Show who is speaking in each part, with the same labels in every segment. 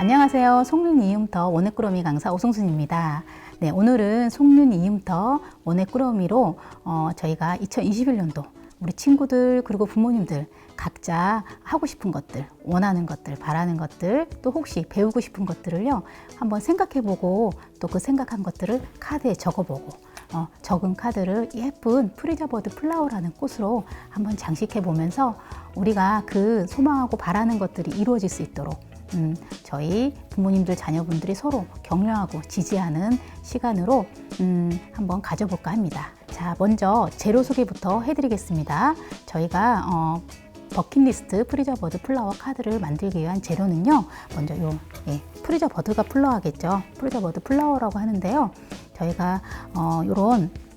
Speaker 1: 안녕하세요. 송륜 이음터 원액 꾸러미 강사 오송순입니다. 네, 오늘은 송륜 이음터 원액 꾸러미로 어, 저희가 2021년도 우리 친구들 그리고 부모님들 각자 하고 싶은 것들, 원하는 것들, 바라는 것들, 또 혹시 배우고 싶은 것들을요 한번 생각해보고 또 그 생각한 것들을 카드에 적어보고 어, 적은 카드를 예쁜 프리저버드 플라워라는 꽃으로 한번 장식해 보면서 우리가 그 소망하고 바라는 것들이 이루어질 수 있도록 음, 저희 부모님들 자녀분들이 서로 격려하고 지지하는 시간으로 음, 한번 가져볼까 합니다. 자, 먼저 재료 소개부터 해드리겠습니다. 저희가 어, 버킷리스트 프리저버드 플라워 카드를 만들기 위한 재료는요. 먼저 요 예, 프리저버드가 플라워겠죠. 프리저버드 플라워라고 하는데요. 저희가 어, 요런 음,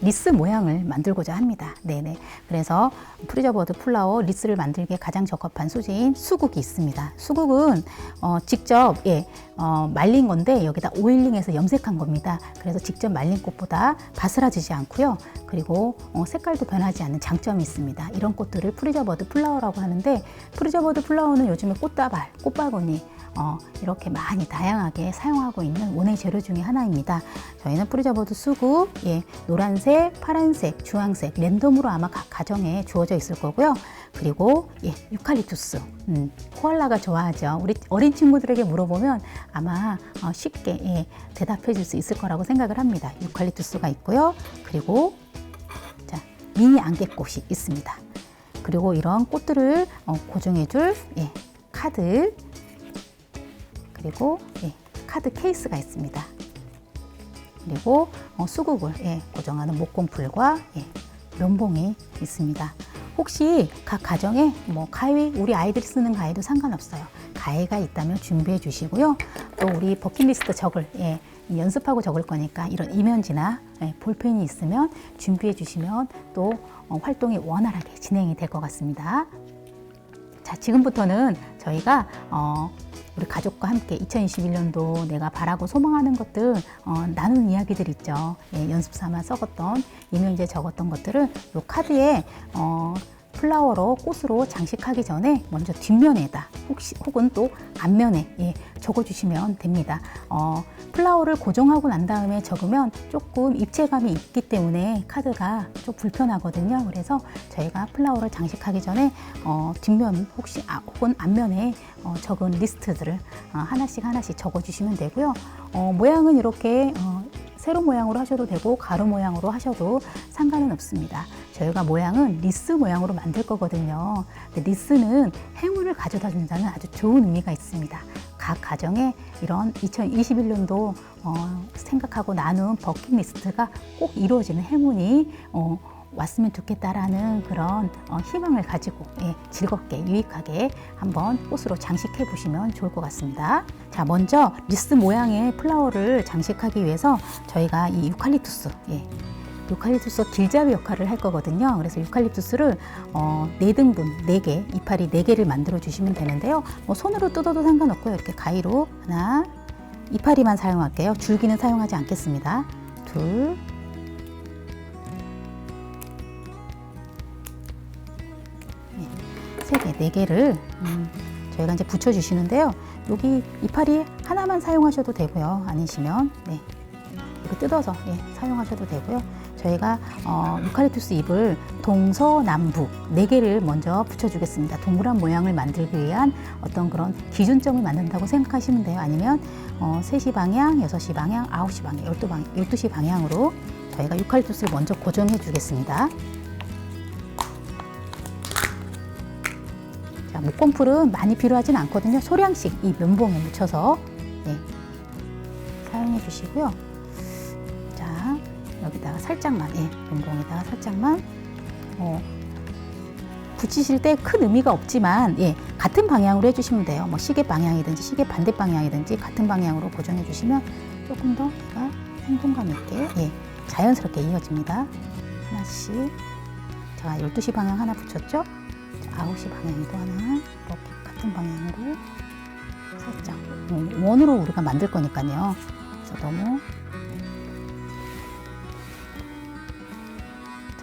Speaker 1: 리스 모양을 만들고자 합니다. 네네. 그래서 프리저버드 플라워 리스를 만들기에 가장 적합한 소재인 수국이 있습니다. 수국은 어, 직접 예, 어, 말린 건데 여기다 오일링해서 염색한 겁니다. 그래서 직접 말린 꽃보다 바스라지지 않고요. 그리고 어, 색깔도 변하지 않는 장점이 있습니다. 이런 꽃들을 프리저버드 플라워라고 하는데 프리저버드 플라워는 요즘에 꽃다발, 꽃바구니 어, 이렇게 많이 다양하게 사용하고 있는 원액 재료 중에 하나입니다. 저희는 프리저버드 수국, 예, 노란색, 파란색, 주황색 랜덤으로 아마 각 가정에 주어져 있을 거고요. 그리고 예, 유칼립투스, 음, 코알라가 좋아하죠. 우리 어린 친구들에게 물어보면 아마 어, 쉽게 예, 대답해 줄 수 있을 거라고 생각을 합니다. 유칼립투스가 있고요. 그리고 자, 미니 안개꽃이 있습니다. 그리고 이런 꽃들을 어, 고정해줄 예, 카드 그리고 예, 카드 케이스가 있습니다. 그리고 어, 수국을 예, 고정하는 목공풀과 예, 면봉이 있습니다. 혹시 각 가정에 뭐 가위 우리 아이들이 쓰는 가위도 상관없어요. 가위가 있다면 준비해 주시고요. 또 우리 버킷리스트 적을 예, 연습하고 적을 거니까 이런 이면지나 예, 볼펜이 있으면 준비해 주시면 또 어, 활동이 원활하게 진행이 될 것 같습니다. 자, 지금부터는 저희가 어, 우리 가족과 함께 2021년도 내가 바라고 소망하는 것들 어, 나누는 이야기들 있죠. 예, 연습 삼아 적었던 이면지에 적었던 것들을 이 카드에 어, 플라워로 꽃으로 장식하기 전에 먼저 뒷면에다 혹시 혹은 또 앞면에 예, 적어주시면 됩니다. 어, 플라워를 고정하고 난 다음에 적으면 조금 입체감이 있기 때문에 카드가 좀 불편하거든요. 그래서 저희가 플라워를 장식하기 전에 어, 뒷면 혹시 아, 혹은 앞면에 어, 적은 리스트들을 어, 하나씩 하나씩 적어주시면 되고요. 어, 모양은 이렇게 어, 세로 모양으로 하셔도 되고 가로 모양으로 하셔도 상관은 없습니다. 저희가 모양은 리스 모양으로 만들 거거든요. 리스는 행운을 가져다 준다는 아주 좋은 의미가 있습니다. 각 가정에 이런 2021년도 어, 생각하고 나눈 버킷리스트가 꼭 이루어지는 행운이 어, 왔으면 좋겠다라는 그런 어, 희망을 가지고 예, 즐겁게 유익하게 한번 꽃으로 장식해 보시면 좋을 것 같습니다. 자, 먼저 리스 모양의 플라워를 장식하기 위해서 저희가 이 유칼립투스 예, 유칼립투스 길잡이 역할을 할 거거든요. 그래서 유칼립투스를 어, 4등분, 4개, 이파리 4개를 만들어 주시면 되는데요. 뭐 손으로 뜯어도 상관없고요. 이렇게 가위로 하나, 이파리만 사용할게요. 줄기는 사용하지 않겠습니다. 둘, 세 개, 네 개를 음, 저희가 이제 붙여주시는데요. 여기 이파리 하나만 사용하셔도 되고요. 아니시면 네, 이렇게 뜯어서 예, 사용하셔도 되고요. 저희가 어, 유칼립투스 잎을 동서남북 네 개를 먼저 붙여주겠습니다. 동그란 모양을 만들기 위한 어떤 그런 기준점을 만든다고 생각하시면 돼요. 아니면 어, 3시 방향, 6시 방향, 9시 방향, 12, 방, 12시 방향으로 저희가 유칼립투스를 먼저 고정해 주겠습니다. 자, 목공풀은 많이 필요하진 않거든요. 소량씩 이 면봉에 묻혀서 네, 사용해 주시고요. 자, 여기다가 살짝만, 예, 면봉에다가 살짝만 어, 붙이실 때 큰 의미가 없지만 예, 같은 방향으로 해주시면 돼요. 뭐 시계 방향이든지 시계 반대 방향이든지 같은 방향으로 고정해 주시면 조금 더 얘가 생동감 있게 예, 자연스럽게 이어집니다. 하나씩 자, 12시 방향 하나 붙였죠? 9시 방향에도 하나 이렇게 같은 방향으로 살짝 음, 원으로 우리가 만들 거니까요. 그래서 너무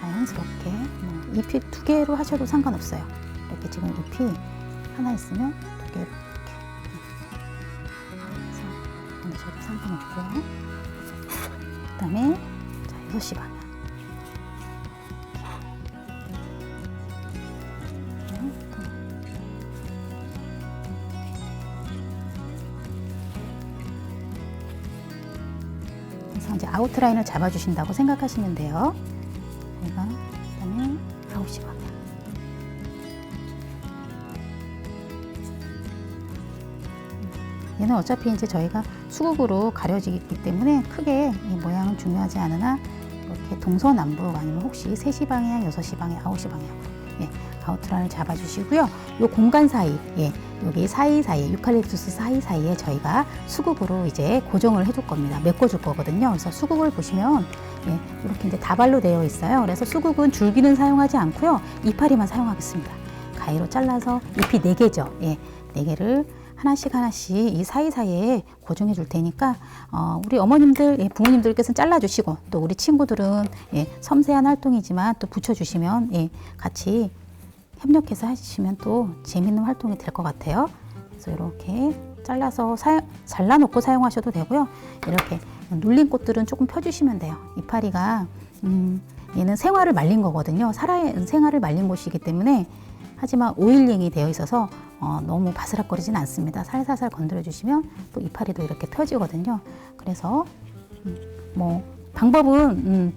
Speaker 1: 자연스럽게 뭐 잎이 두 개로 하셔도 상관없어요. 이렇게 지금 잎이 하나 있으면 두 개로 이렇게 건드셔도 상관없고요. 그 다음에 자 6시 방향. 그래서 이제 아웃라인을 잡아주신다고 생각하시면 돼요. 얘는 어차피 이제 저희가 수국으로 가려지기 때문에 크게 이 모양은 중요하지 않으나 이렇게 동서남북 아니면 혹시 3시 방향, 6시 방향, 9시 방향 예, 아웃라인을 잡아주시고요. 요 공간 사이, 예, 여기 사이사이, 유칼립투스 사이사이에 저희가 수국으로 이제 고정을 해줄 겁니다. 메꿔줄 거거든요. 그래서 수국을 보시면 예, 이렇게 이제 다발로 되어 있어요. 그래서 수국은 줄기는 사용하지 않고요. 이파리만 사용하겠습니다. 가위로 잘라서 잎이 4개죠. 예, 4개를 하나씩 하나씩 이 사이사이에 고정해 줄 테니까 어, 우리 어머님들, 예, 부모님들께서는 잘라주시고 또 우리 친구들은 예, 섬세한 활동이지만 또 붙여주시면 예, 같이 협력해서 하시면 또 재밌는 활동이 될 것 같아요. 그래서 이렇게 잘라서 사, 잘라놓고 사용하셔도 되고요. 이렇게 눌린 꽃들은 조금 펴주시면 돼요. 이파리가 음, 얘는 생화를 말린 거거든요. 살아 생화를 말린 곳이기 때문에 하지만 오일링이 되어 있어서 어, 너무 바스락거리진 않습니다. 살살살 건드려 주시면 또 이파리도 이렇게 펴지거든요. 그래서 음, 뭐 방법은 음,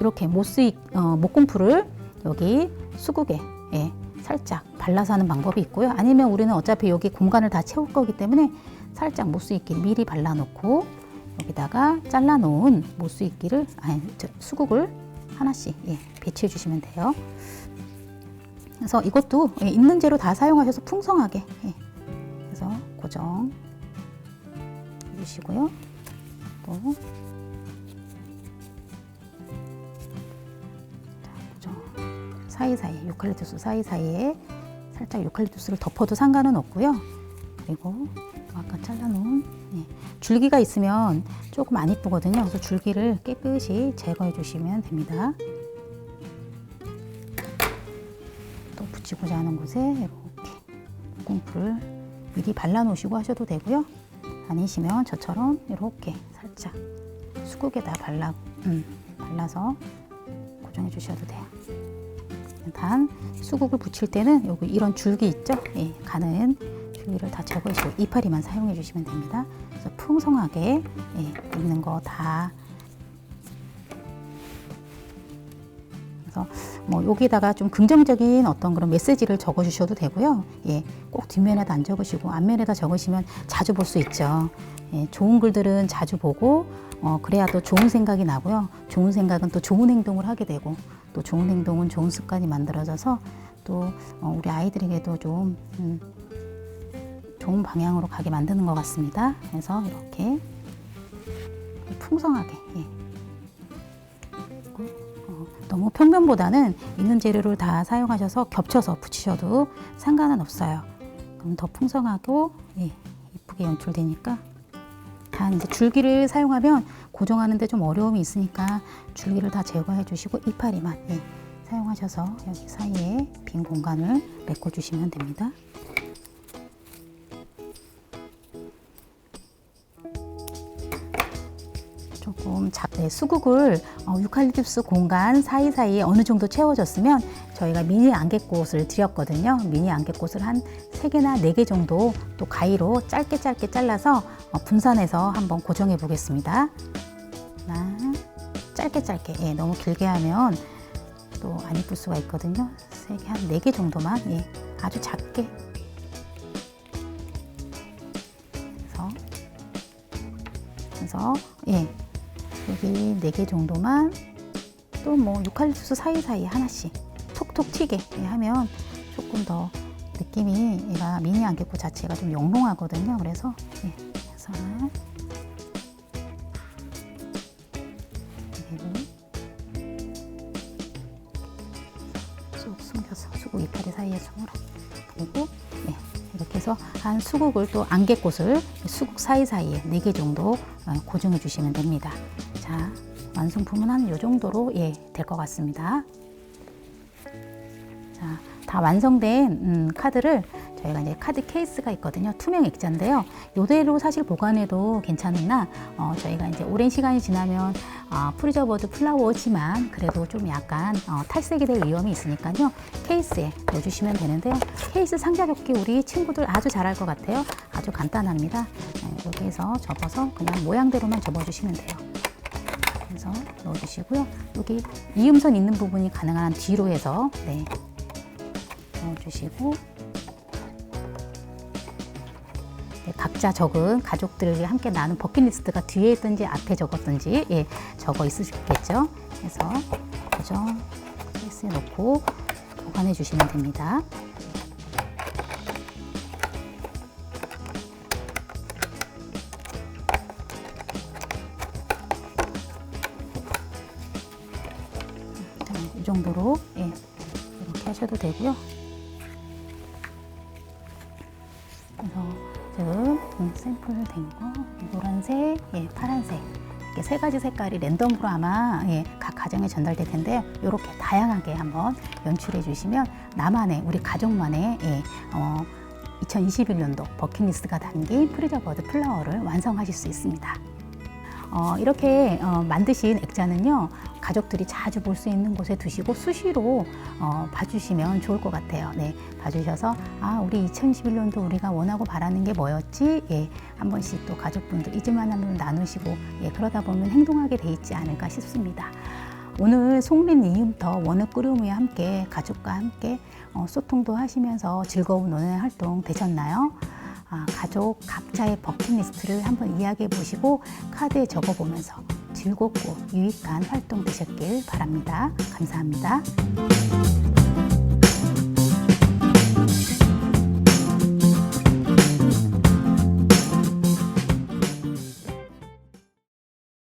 Speaker 1: 이렇게 모스 어, 목공풀을 여기 수국에 예, 살짝 발라서 하는 방법이 있고요. 아니면 우리는 어차피 여기 공간을 다 채울 거기 때문에 살짝 모스 있기 미리 발라놓고 여기다가 잘라놓은 모스 있기를 아니 저, 수국을 하나씩 예, 배치해 주시면 돼요. 그래서 이것도 예, 있는 재료 다 사용하셔서 풍성하게 예, 그래서 고정 해주시고요. 또 사이사이 유칼립투스 사이사이에 살짝 유칼립투스를 덮어도 상관은 없고요. 그리고 아까 잘라놓은 예, 줄기가 있으면 조금 안 이쁘거든요. 그래서 줄기를 깨끗이 제거해 주시면 됩니다. 또 붙이고자 하는 곳에 이렇게 공풀을 미리 발라 놓으시고 하셔도 되고요. 아니시면 저처럼 이렇게 살짝 수국에다 발라 음, 발라서 고정해 주셔도 돼요. 단 수국을 붙일 때는 여기 이런 줄기 있죠? 예, 가는 줄기를 다 제거해주고 이파리만 사용해 주시면 됩니다. 그래서 풍성하게 예, 있는 거 다 그래서 뭐 여기다가 좀 긍정적인 어떤 그런 메시지를 적어 주셔도 되고요. 예, 꼭 뒷면에다 안 적으시고 앞면에다 적으시면 자주 볼 수 있죠. 예, 좋은 글들은 자주 보고 어, 그래야 또 좋은 생각이 나고요. 좋은 생각은 또 좋은 행동을 하게 되고 또 좋은 행동은 좋은 습관이 만들어져서 또 어, 우리 아이들에게도 좀 음, 좋은 방향으로 가게 만드는 것 같습니다. 그래서 이렇게 풍성하게 예. 너무 평면보다는 있는 재료를 다 사용하셔서 겹쳐서 붙이셔도 상관은 없어요. 그럼 더 풍성하고 예, 이쁘게 연출되니까 단 이제 줄기를 사용하면 고정하는데 좀 어려움이 있으니까 줄기를 다 제거해 주시고 이파리만 예, 사용하셔서 여기 사이에 빈 공간을 메꿔 주시면 됩니다. 작, 네, 수국을 어, 유칼립투스 공간 사이사이에 어느 정도 채워졌으면 저희가 미니 안개꽃을 드렸거든요. 미니 안개꽃을 한 3개나 4개 정도 또 가위로 짧게 짧게 잘라서 어, 분산해서 한번 고정해 보겠습니다. 하나, 짧게 짧게, 예, 너무 길게 하면 또 안 이쁠 수가 있거든요. 3개, 한 4개 정도만, 예, 아주 작게. 그래서, 예, 여기 4개 정도만 또 뭐 유칼립투스 사이사이에 하나씩 톡톡 튀게 예, 하면 조금 더 느낌이 얘가 미니 안개꽃 자체가 좀 영롱하거든요. 그래서 예, 그래서 쏙 숨겨서 수국 이파리 사이에 예, 해서 한 수국을 또 안개꽃을 수국 사이사이에 4개 정도 어, 고정해 주시면 됩니다. 자, 완성품은 한이 정도로 예, 될 것 같습니다. 자, 다 완성된 음, 카드를 저희가 이제 카드 케이스가 있거든요. 투명 액자인데요. 이대로 사실 보관해도 괜찮으나 어, 저희가 이제 오랜 시간이 지나면 어, 프리저버드 플라워지만 그래도 좀 약간 어, 탈색이 될 위험이 있으니까요. 케이스에 넣어주시면 되는데요. 케이스 상자 접기 우리 친구들 아주 잘할 것 같아요. 아주 간단합니다. 네, 여기에서 접어서 그냥 모양대로만 접어주시면 돼요. 그래서 넣어주시고요. 여기 이음선 있는 부분이 가능한 한 뒤로 해서 네, 넣어주시고 각자 적은 가족들이 함께 나눈 버킷리스트가 뒤에 있든지 앞에 적었든지 예, 적어 있으시겠죠. 그래서 고정 케이스에 넣고 보관해 주시면 됩니다. 자, 이 정도로 예, 이렇게 하셔도 되고요. 그래서 지금 음, 샘플 된 거, 노란색, 예, 파란색 이렇게 세 가지 색깔이 랜덤으로 아마 예, 각 가정에 전달될 텐데요. 이렇게 다양하게 한번 연출해 주시면 나만의 우리 가족만의 예, 어, 2021년도 버킷리스트가 담긴 프리저버드 플라워를 완성하실 수 있습니다. 어, 이렇게 어, 만드신 액자는요 가족들이 자주 볼 수 있는 곳에 두시고 수시로 어, 봐주시면 좋을 것 같아요. 네, 봐주셔서 아 우리 2021년도 우리가 원하고 바라는 게 뭐였지? 예, 한 번씩 또 가족분들 잊을만한 분 나누시고 예, 그러다 보면 행동하게 돼 있지 않을까 싶습니다. 오늘 송린 이음터 원흙 끓음이와 함께 가족과 함께 어, 소통도 하시면서 즐거운 오늘 활동 되셨나요? 아, 가족 각자의 버킷리스트를 한번 이야기해 보시고 카드에 적어 보면서 즐겁고 유익한 활동 되셨길 바랍니다. 감사합니다.